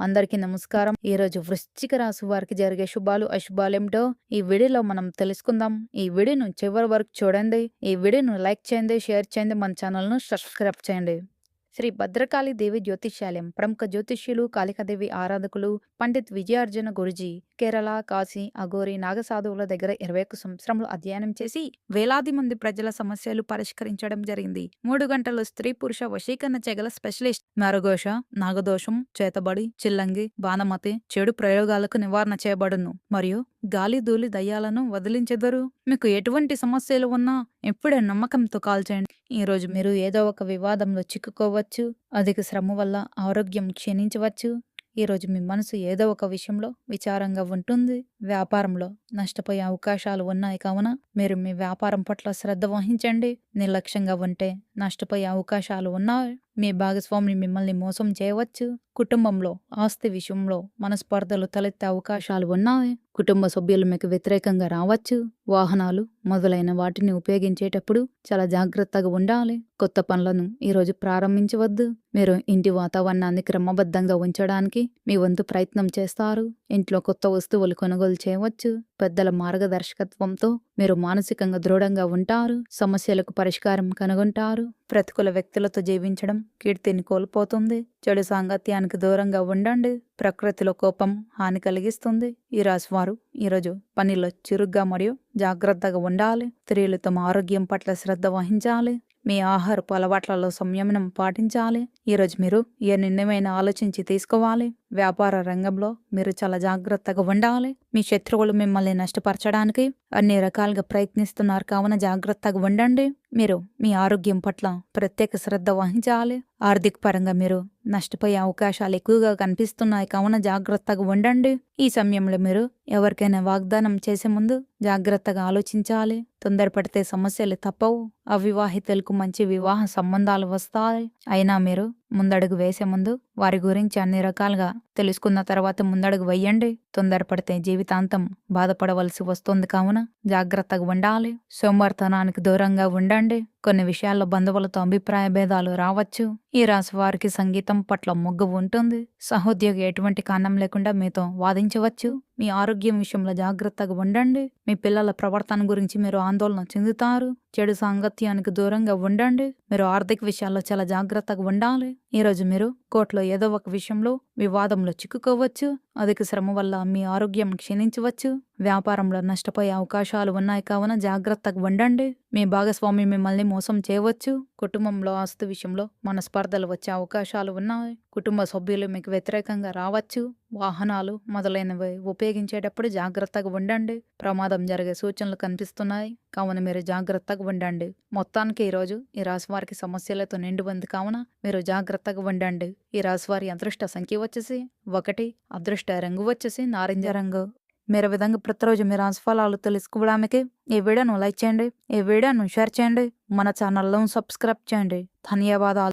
అందరికీ నమస్కారం. ఈరోజు వృశ్చిక రాశి వారికి జరిగే శుభాలు అశుభాలు ఏమిటో ఈ వీడియోలో మనం తెలుసుకుందాం. ఈ వీడియోను చివరి వరకు చూడండి. ఈ వీడియోను లైక్ చేయండి షేర్ చేయండి మన ఛానల్ను సబ్స్క్రైబ్ చేయండి. శ్రీ భద్రకాళి దేవి జ్యోతిష్యాలయం ప్రముఖ జ్యోతిష్యులు కాళికాదేవి ఆరాధకులు పండిత్ విజయార్జున గురుజీ కేరళ కాశీ అఘోరి నాగసాధువుల దగ్గర ఇరవై ఒక్క సంవత్సరములు అధ్యయనం చేసి వేలాది మంది ప్రజల సమస్యలు పరిష్కరించడం జరిగింది. మూడు గంటలు స్త్రీ పురుష వశీకరణ చెగల స్పెషలిస్ట్ మరఘోష నాగదోషం చేతబడి చిల్లంగి బాణమతి చెడు ప్రయోగాలకు నివారణ చేయబడును. మరియు గాలి ధూళి దయ్యాలను వదిలించెదరు. మీకు ఎటువంటి సమస్యలు ఉన్నా ఎప్పుడే నమ్మకంతో కాల్ చేయండి. ఈరోజు మీరు ఏదో ఒక వివాదంలో చిక్కుకోవచ్చు అధిక శ్రమ వల్ల ఆరోగ్యం క్షీణించవచ్చు. ఈరోజు మీ మనసు ఏదో ఒక విషయంలో విచారంగా ఉంటుంది. వ్యాపారంలో నష్టపోయే అవకాశాలు ఉన్నాయి కావున మీరు మీ వ్యాపారం పట్ల శ్రద్ధ వహించండి. నిర్లక్ష్యంగా ఉంటే నష్టపోయే అవకాశాలు ఉన్నాయి. మీ భాగస్వామి మిమ్మల్ని మోసం చేయవచ్చు. కుటుంబంలో ఆస్తి విషయంలో మనస్పర్ధలు తలెత్తే అవకాశాలు ఉన్నాయి. కుటుంబ సభ్యులు మీకు వ్యతిరేకంగా రావచ్చు. వాహనాలు మొదలైన వాటిని ఉపయోగించేటప్పుడు చాలా జాగ్రత్తగా ఉండాలి. కొత్త పనులను ఈరోజు ప్రారంభించవద్దు. మీరు ఇంటి వాతావరణాన్ని క్రమబద్ధంగా ఉంచడానికి మీ వంతు ప్రయత్నం చేస్తారు. ఇంట్లో కొత్త వస్తువులు కొనుగోలు చేయవచ్చు. పెద్దల మార్గదర్శకత్వంతో మీరు మానసికంగా దృఢంగా ఉంటారు. సమస్యలకు పరిష్కారం కనుగొంటారు. ప్రతికూల వ్యక్తులతో జీవించడం కీర్తిని కోల్పోతుంది. చెడు సాంగత్యానికి దూరంగా ఉండండి. ప్రకృతిలో కోపం హాని కలిగిస్తుంది. ఈ రాశివారు ఈరోజు పనిలో చురుగ్గా మరియు జాగ్రత్తగా ఉండాలి. స్త్రీలు తమ ఆరోగ్యం పట్ల శ్రద్ధ వహించాలి. మీ ఆహారపు అలవాట్లలో సంయమనం పాటించాలి. ఈరోజు మీరు ఏ నిర్ణయమైన ఆలోచించి తీసుకోవాలి. వ్యాపార రంగంలో మీరు చాలా జాగ్రత్తగా ఉండాలి. మీ శత్రువులు మిమ్మల్ని నష్టపరచడానికి అన్ని రకాలుగా ప్రయత్నిస్తున్నారు. కావున జాగ్రత్తగా ఉండండి. మీరు మీ ఆరోగ్యం పట్ల ప్రత్యేక శ్రద్ధ వహించాలి. ఆర్థిక పరంగా మీరు నష్టపోయే అవకాశాలు ఎక్కువగా కనిపిస్తున్నాయి. కావున జాగ్రత్తగా ఉండండి. ఈ సమయంలో మీరు ఎవరికైనా వాగ్దానం చేసే ముందు జాగ్రత్తగా ఆలోచించాలి. తొందరపడితే సమస్యలు తప్పవు. అవివాహితులకు మంచి వివాహ సంబంధాలు వస్తాయి. అయినా మీరు ముందడుగు వేసే ముందు వారి గురించి అన్ని రకాలుగా తెలుసుకున్న తర్వాత ముందడుగు వెయ్యండి తొందరపడితే జీవితాంతం బాధపడవలసి వస్తుంది కావున జాగ్రత్తగా ఉండాలి. సోమవారతనానికి దూరంగా ఉండండి. కొన్ని విషయాల్లో బంధువులతో అభిప్రాయ భేదాలు రావచ్చు. ఈ రాశి వారికి సంగీతం పట్ల మొగ్గు ఉంటుంది. సహోద్యోగి ఎటువంటి కారణం లేకుండా మీతో వాదించవచ్చు. మీ ఆరోగ్యం విషయంలో జాగ్రత్తగా ఉండండి. మీ పిల్లల ప్రవర్తన గురించి మీరు ఆందోళన చెందుతారు. చెడు సాంగత్యానికి దూరంగా ఉండండి. మీరు ఆర్థిక విషయాల్లో చాలా జాగ్రత్తగా ఉండాలి. ఈరోజు మీరు కోర్టులో ఏదో ఒక విషయంలో వివాదంలో చిక్కుకోవచ్చు అధిక శ్రమ వల్ల మీ ఆరోగ్యం క్షీణించవచ్చు వ్యాపారంలో నష్టపోయే అవకాశాలు ఉన్నాయి కావున జాగ్రత్తగా ఉండండి. మీ భాగస్వామి మిమ్మల్ని మోసం చేయవచ్చు. కుటుంబంలో ఆస్తి విషయంలో మనస్పర్ధలు వచ్చే అవకాశాలు ఉన్నాయి. కుటుంబ సభ్యులు మీకు వ్యతిరేకంగా రావచ్చు. వాహనాలు మొదలైనవి ఉపయోగించేటప్పుడు జాగ్రత్తగా ఉండండి. ప్రమాదం జరిగే సూచనలు కనిపిస్తున్నాయి. కావున మీరు జాగ్రత్తగా ఉండండి. మొత్తానికి ఈరోజు ఈ రాశివారికి సమస్యలతో నిండి ఉంది. కావున మీరు జాగ్రత్తగా ఉండండి. ఈ రాశి వారి అదృష్ట సంఖ్య వచ్చేసి ఒకటి అదృష్ట రంగు వచ్చేసి నారింజ రంగు. మీరు విధంగా ప్రతిరోజు మీ రాశిఫలాలు తెలుసుకోవడానికి ఈ వీడియోను లైక్ చేయండి. ఈ వీడియోను షేర్ చేయండి. మన ఛానల్లో సబ్స్క్రైబ్ చేయండి. ధన్యవాదాలు.